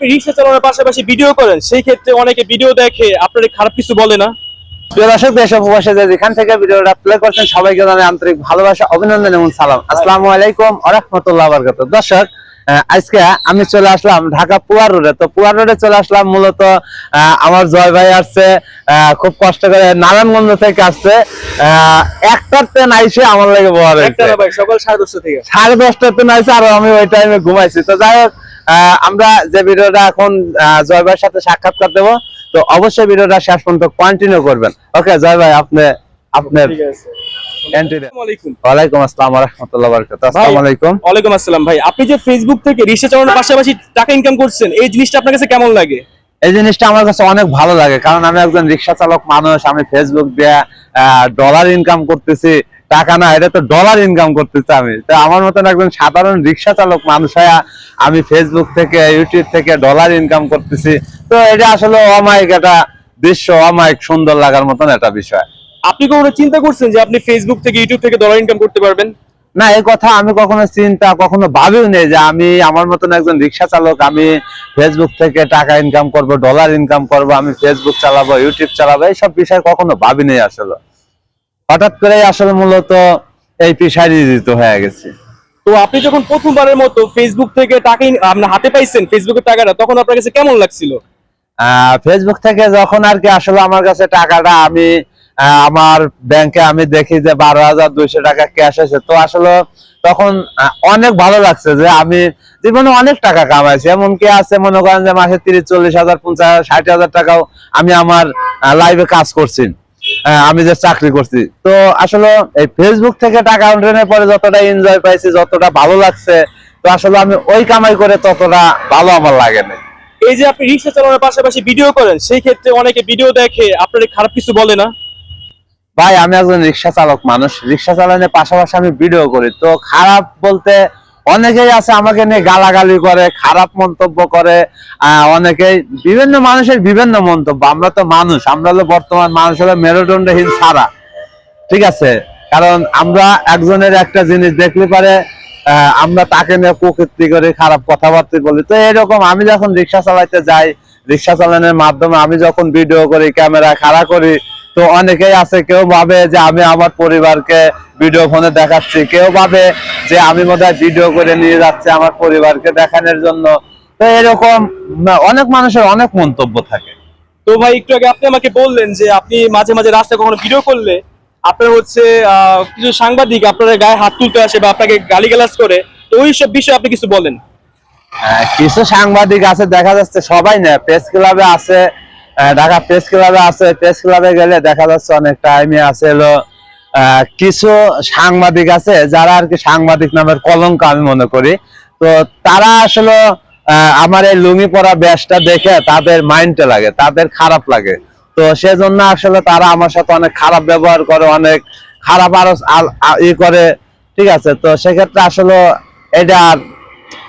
রিক্সা চালানোর পাশাপাশি ভিডিও করেন সেই ক্ষেত্রে অনেকে ভিডিও দেখে আপনার খারাপ কিছু বলে না। প্রিয় দর্শক দেশ ও যে যেখান থেকে ভিডিওটা প্লে করছেন সবাইকে জানাই আন্তরিক ভালোবাসা অভিনন্দন এবং সালাম। আসসালামু আলাইকুম ওয়া রাহমাতুল্লাহি দর্শক আজকে আমি চলে আসলাম ঢাকা পুয়ার রোডে। তো পুয়ার রোডে চলে আসলাম মূলত আমার জয় ভাই আসছে খুব কষ্ট করে নারায়ণগঞ্জ থেকে আসছে। আহ, একটার ট্রেন আইসে আমার লাগে বড় সকাল সাড়ে দশটা থেকে। সাড়ে দশটার ট্রেন আইসে আর আমি ওই টাইমে ঘুমাইছি। তো যাই হোক আমরা যে ভিডিওটা এখন জয় ভাইয়ের সাথে সাক্ষাৎকার দেবো তো অবশ্যই ভিডিওটা শেষ পর্যন্ত কন্টিনিউ করবেন। ওকে জয় ভাই আপনি আপনার ঠিক আছে। এন্ট্রি আসসালামু আলাইকুম। ওয়ালাইকুম আসসালাম ওয়া রাহমাতুল্লাহি ওয়া বারাকাতুহু আসসালামু আলাইকুম। ওয়ালাইকুম আসসালাম ভাই আপনি যে ফেসবুক থেকে রিক্সা চালানোর পাশাপাশি টাকা ইনকাম করছেন এই জিনিসটা আপনার কাছে কেমন লাগে? এই জিনিসটা আমার কাছে অনেক ভালো লাগে কারণ আমি একজন রিক্সা চালক মানুষ আমি ফেসবুক দিয়ে ডলার ইনকাম করতেছি টাকা না এটা তো ডলার ইনকাম করতেছি আমি। তো আমার মতন একজন সাধারণ রিক্সা চালক মানুষ হয়ে আমি ফেসবুক থেকে ইউটিউব থেকে ডলার ইনকাম করতেছি। তো এটা আসলে অমায়িক একটা দৃশ্য অমায়িক সুন্দর লাগার মতন একটা বিষয়। আপনি কখনো চিন্তা করছেন যে আপনি ফেসবুক থেকে ইউটিউব থেকে ডলার ইনকাম করতে পারবেন? না এই কথা আমি কখনো চিন্তা কখনো ভাবিও নেই যে আমি আমার মতন একজন রিক্সা চালক আমি ফেসবুক থেকে টাকা ইনকাম করব ডলার ইনকাম করব আমি ফেসবুক চালাবো ইউটিউব চালাবো এইসব বিষয় কখনো ভাবি নেই আসলে। হঠাৎ করে আসলে মূলত এই পেশায় নিয়োজিত হয়ে গেছে। তো আপনি যখন প্রথমবারের মতো ফেসবুক থেকে টাকা আপনার হাতে পাইছেন ফেসবুকের টাকাটা তখন আপনার কাছে কেমন লাগছিল? ফেসবুক থেকে যখন আর কি আসলে আমার কাছে টাকাটা আমি আমার ব্যাংকে আমি দেখি যে বারো হাজার দুইশো টাকা ক্যাশ আছে তো আসলে তখন অনেক ভালো লাগছে যে আমি জীবনে অনেক টাকা কামাইছি। এমনকি আছে মনে করেন যে মাসে তিরিশ চল্লিশ হাজার পঞ্চাশ ষাট হাজার টাকাও আমি আমার লাইভে কাজ করছি। আমি যে চাকরি করছি। তো আসলে এই ফেসবুক থেকে টাকা উঠানোর পরে যতটা এনজয় পাইছি যতটা ভালো লাগছে তো আসলে আমি ওই কামাই করে ততটা ভালো আমার লাগে না এই যে আপনি রিক্সা চালানোর পাশাপাশি ভিডিও করেন সেই ক্ষেত্রে অনেকে ভিডিও দেখে আপনার খারাপ কিছু বলে না? ভাই আমি একজন রিক্সা চালক মানুষ। রিক্সা চালানোর পাশাপাশি আমি ভিডিও করি। তো খারাপ বলতে অনেকেই আছে আমাকে নিয়ে গালাগালি করে, খারাপ মন্তব্য করে অনেকেই বিভিন্ন মানুষের বিভিন্ন মন্তব্য। আমরা তো মানুষ, আমরা হলো বর্তমান মানুষ হলো মেরুদণ্ডহীন ছাড়া ঠিক আছে? কারণ আমরা একজনের একটা জিনিস দেখলে পারে আমরা তাকে নিয়ে কুকীর্তি করে, খারাপ কথাবার্তা বলি। তো এরকম আমি যখন রিক্সা চালাইতে যাই, রিক্সা চালানোর মাধ্যমে আমি যখন ভিডিও করি ক্যামেরা খাড়া করি তো অনেকেই আছে কেউ ভাবে যে আমি আমার পরিবারকে ভিডিও ফোনে দেখাচ্ছি কেউ ভাবে যে আমি বোধহয় ভিডিও করে নিয়ে যাচ্ছি আমার পরিবারকে দেখানোর জন্য। তো এরকম অনেক মানুষের অনেক মন্তব্য থাকে। তো ভাই একটু আগে আপনি আমাকে বললেন যে আপনি মাঝে মাঝে রাস্তায় কখনো ভিডিও করলে আপনার হচ্ছে আহ, কিছু সাংবাদিক আপনার গায়ে হাত তুলতে আসে বা আপনাকে গালিগালাজ করে তো ওই সব বিষয়ে আপনি কিছু বলেন? হ্যাঁ, কিছু সাংবাদিক আছে দেখা যাচ্ছে সবাই না প্রেস ক্লাবে আছে ঢাকা প্রেস ক্লাবে আছে। প্রেস ক্লাবে গেলে দেখা যাচ্ছে অনেক টাইমে আছে হলো কিছু সাংবাদিক আছে, যারা আর কি সাংবাদিক নামের কলঙ্ক আমি মনে করি। তো তারা আসলে আমার এই লুঙ্গি পরা ব্যাসটা দেখে তাদের মাইন্ডে লাগে, তাদের খারাপ লাগে। তো সেজন্য আসলে তারা আমার সাথে অনেক খারাপ ব্যবহার করে, অনেক খারাপ আরও ই করে। ঠিক আছে? তো সেক্ষেত্রে আসলে এটা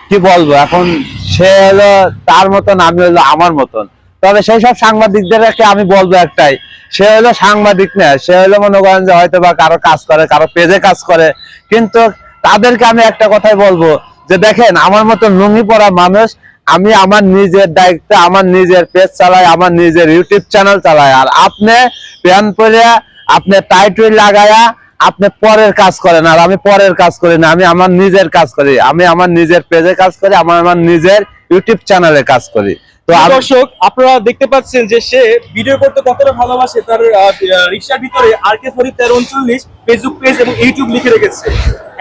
কি বলব? এখন সে হলো তার মতন, আমি হলো আমার মতন। তবে সেই সব সাংবাদিকদেরকে আমি বলব একটাই, সে হলো সাংবাদিক না, সে হলো মনে করেন যে হয়তো বা কারও কাজ করে, কারও পেজে কাজ করে। কিন্তু তাদেরকে আমি একটা কথাই বলব, যে দেখেন, আমার মতো লুঙ্গি পরা মানুষ আমি আমার নিজের দায়িত্বে, আমার নিজের পেজ চালাই, আমার নিজের ইউটিউব চ্যানেল চালাই। আর আপনি প্যান পরে আপনি টাইটুই লাগায়া, আপনি পরের কাজ করেন। আর আমি পরের কাজ করি না, আমি আমার নিজের কাজ করি। আমি আমার নিজের পেজে কাজ করি আমার আমার নিজের ইউটিউব চ্যানেলে কাজ করি। দর্শক আপনারা দেখতে পাচ্ছেন যে সে ভিডিও করতে কতটা ভালোবাসে তার রিক্সার ভিতরে আর কে ফরিদ তেরো উনচল্লিশ ফেসবুক পেজ এবং ইউটিউব লিখে রেখেছে।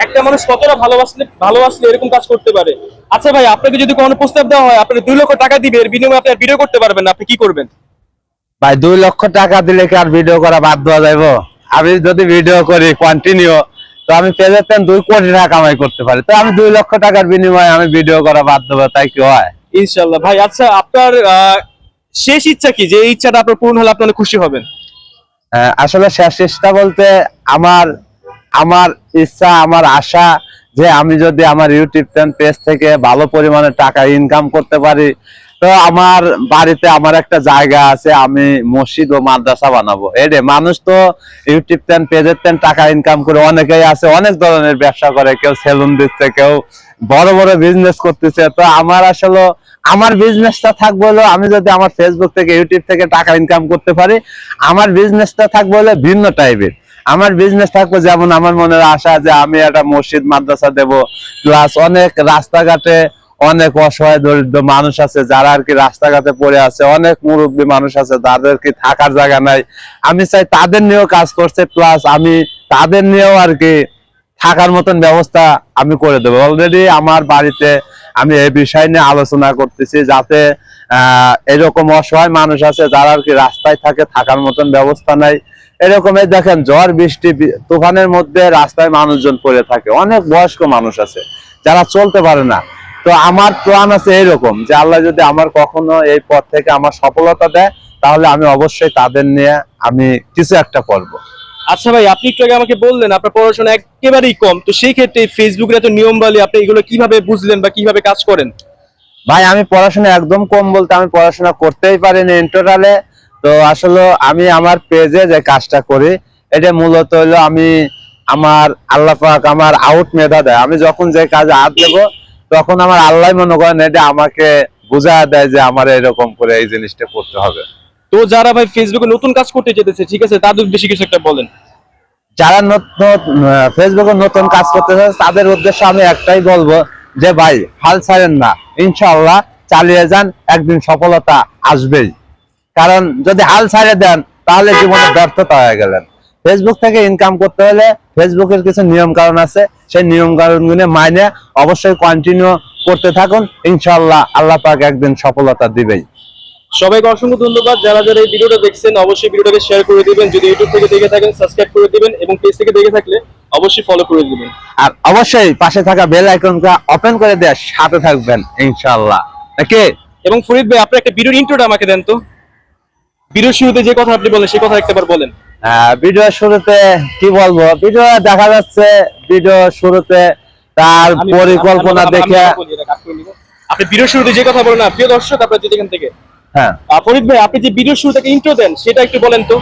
একটা মানুষ কতটা ভালোবাসলে ভালোবাসলে এরকম কাজ করতে পারে? আচ্ছা ভাই আপনাকে যদি কোনো প্রস্তাব দেওয়া হয় আপনাকে দুই লক্ষ টাকা দিবে এর বিনিময়ে আপনি আর ভিডিও করতে পারবেন না আপনি কি করবেন? ভাই দুই লক্ষ টাকা দিলে কি আর ভিডিও করা বাদ দেওয়া যাইবো? আমি যদি ভিডিও করি কন্টিনিউ তো আমি পেজের তেন দুই কোটি টাকা কামাই করতে পারি। তো আমি দুই লক্ষ টাকার বিনিময়ে আমি ভিডিও করা বাদ দেবো তাই কি হয়? ইনশাল্লাহ ভাই আচ্ছা আপনার শেষ ইচ্ছা কি? যে ইচ্ছাটা আপনার পূর্ণ হলে আপনি খুশি হবেন? আসলে শেষ চেষ্টা বলতে আমার আমার ইচ্ছা, আমার আশা যে আমি যদি আমার ইউটিউব চ্যানেল পেজ থেকে ভালো পরিমাণে টাকা ইনকাম করতে পারি, তো আমার বাড়িতে আমার একটা জায়গা আছে, আমি মসজিদ ও মাদ্রাসা বানাবো। এরে মানুষ তো ইউটিউব টেন পেজের টেন টাকা ইনকাম করে অনেকেই আছে, অনেক ধরনের ব্যবসা করে, কেউ সেলুন দিচ্ছে, কেউ বড় বড় বিজনেস করতেছে। তো আমার আসলে আমার বিজনেসটা থাকবে হলো আমি যদি আমার ফেসবুক থেকে ইউটিউব থেকে টাকা ইনকাম করতে পারি, আমার বিজনেসটা থাকবে হলো ভিন্ন টাইপের আমার বিজনেস থাকবে যেমন আমার মনের আশা যে আমি একটা মসজিদ, মাদ্রাসা দেব প্লাস অনেক রাস্তাঘাটে অনেক অসহায় দরিদ্র মানুষ আছে, যারা আর কি রাস্তাঘাটে পড়ে আছে, অনেক মুরব্বী মানুষ আছে, তাদের কি থাকার জায়গা নাই। আমি চাই তাদের নিয়েও কাজ করছে প্লাস আমি তাদের নিয়েও আর কি থাকার মতন ব্যবস্থা আমি করে দেবো। অলরেডি আমার বাড়িতে আমি এই বিষয় নিয়ে আলোচনা করতেছি যাতে এরকম অসহায় মানুষ আছে যারা আর কি রাস্তায় থাকে, থাকার মতন ব্যবস্থা নাই। এরকম দেখেন ঝড়, বৃষ্টি তুফানের মধ্যে রাস্তায় মানুষজন পড়ে থাকে। অনেক বয়স্ক মানুষ আছে, যারা চলতে পারে না। তো আমার প্ল্যান আছে এরকম যে আল্লাহ যদি আমার কখনো এই পথ থেকে আমার সফলতা দেয়, তাহলে আমি অবশ্যই তাদের নিয়ে আমি কিছু একটা করব। আচ্ছা ভাই, আপনি একটু আগে আমাকে বললেন, আপনার পড়াশোনা একেবারেই কম, তো সেই ক্ষেত্রে ফেসবুকের এত নিয়ম বলে আপনি এগুলো কীভাবে বুঝলেন বা কীভাবে কাজ করেন? ভাই, আমি পড়াশোনা একদম কম বলতে আমি পড়াশোনা করতেই পারিনি ইন্টারালে তো আসলে আমি আমার পেজে যে কাজটা করি, এটা মূলত হলো আমি আমার আল্লাহ পাক আমার আউট মেধা দেয়। আমি যখন যে কাজে হাত দেব, তখন আমার আল্লাহ মনে করেন এটা আমাকে বুঝা দেয় যে আমার এরকম করে এই জিনিসটা করতে হবে। তো যারা ভাই ফেসবুকে নতুন কাজ করতে যেতেছে, ঠিক আছে, তাদের বেশি কিছু একটা বলেন। যারা নতুন ফেসবুকে নতুন কাজ করতে তাদের উদ্দেশ্যে আমি একটাই বলব যে, ভাই, হাল ছাড়েন না। ইনশাআল্লাহ চালিয়ে যান, একদিন সফলতা আসবেই। কারণ যদি হাল ছাড়ে দেন, তাহলে জীবনে ব্যর্থতা হয়ে গেলেন। ফেসবুক থেকে ইনকাম করতে হলে ফেসবুকের কিছু নিয়ম কারণ আছে। সেই নিয়ম কারণগুলো মাইনে অবশ্যই কন্টিনিউ করতে থাকুন। ইনশাআল্লাহ আল্লাহ পাক একদিন সফলতা দিবেই। সবাইকে অসংখ্য ধন্যবাদ যারা যারা এই ভিডিওটা দেখছেন অবশ্যই ভিডিওটাকে শেয়ার করে দিবেন যদি ইউটিউব থেকে দেখে থাকেন সাবস্ক্রাইব করে দিবেন এবং পেজ থেকে দেখে থাকলে অবশ্যই ফলো করে দিবেন আর অবশ্যই পাশে থাকা বেল আইকনটা ওপেন করে দেওয়ার সাথে থাকবেন ইনশাআল্লাহ নাকি এবং ফরিদ ভাই আপনি একটা ভিডিওর ইন্ট্রোটা আমাকে দেন তো ভিডিওর শুরুতে যে কথা আপনি বলেন সেই কথা একবার বলেন আহ, ভিডিও শুরুতে কি বলব ভিডিও দেখা যাচ্ছে ভিডিও শুরুতে তার পরিকল্পনা দেখে। আপনি ভিডিওর শুরুতে যে কথা বলেন না প্রিয় দর্শক আপনারা যেখান থেকে হ্যাঁ। ফরিদ ভাই আপনি যে ভিডিওর শুরু থেকে ইন্ট্রো দেন সেটা একটু বলেন তো।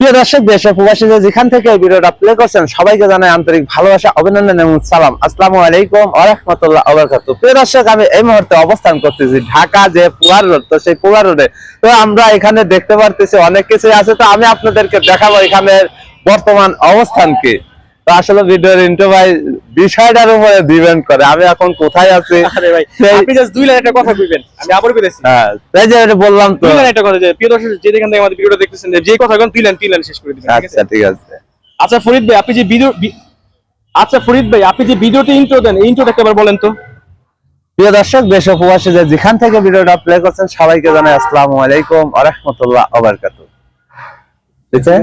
প্রিয় দর্শক দেশে প্রবাসীদের যেখান থেকে ভিডিওটা প্লে করছেন সবাইকে জানাই আন্তরিক ভালোবাসা অভিনন্দন এবং সালাম। আসসালামু আলাইকুম ওয়া রাহমাতুল্লাহ ওয়া বারাকাতুহু। প্রিয় দর্শক আমি এই মুহূর্তে অবস্থান করতেছি ঢাকা যে পুয়ার রোড তো সেই পুয়ার রোডে তো আমরা এখানে দেখতে পারতেছি অনেক কিছু আছে। তো আমি আপনাদেরকে দেখাবো এখানে বর্তমান অবস্থান কি। তো আসলে ভিডিওর ইন্টো ভাই বিষয়টার উপরে ডিপেন্ড করে। আমি এখন কোথায় আছি? আরে ভাই আপনি জাস্ট দুই লাইন একটা কথা কইবেন আমি আবার কইতেছি হ্যাঁ তাই যে এটা বললাম তো। দুই লাইন একটা কথা যে প্রিয় দর্শক যে যেখান থেকে আমাদের ভিডিওটা দেখতেছেন যে কথা কোন দুই লাইন তিন লাইন শেষ করে দিবেন আচ্ছা ঠিক আছে। আচ্ছা ফরিদ ভাই আপনি যে ভিডিও আচ্ছা ফরিদ ভাই আপনি যে ভিডিওতে ইন্ট্রো দেন এই ইন্ট্রোটা একবার বলেন তো। প্রিয় দর্শক দেশ ও যে যেখান থেকে ভিডিওটা প্লে করছেন সবাইকে জানাই আসসালামু আলাইকুম আ রহমতুল্লাহ আবরকাত ঠিক আছে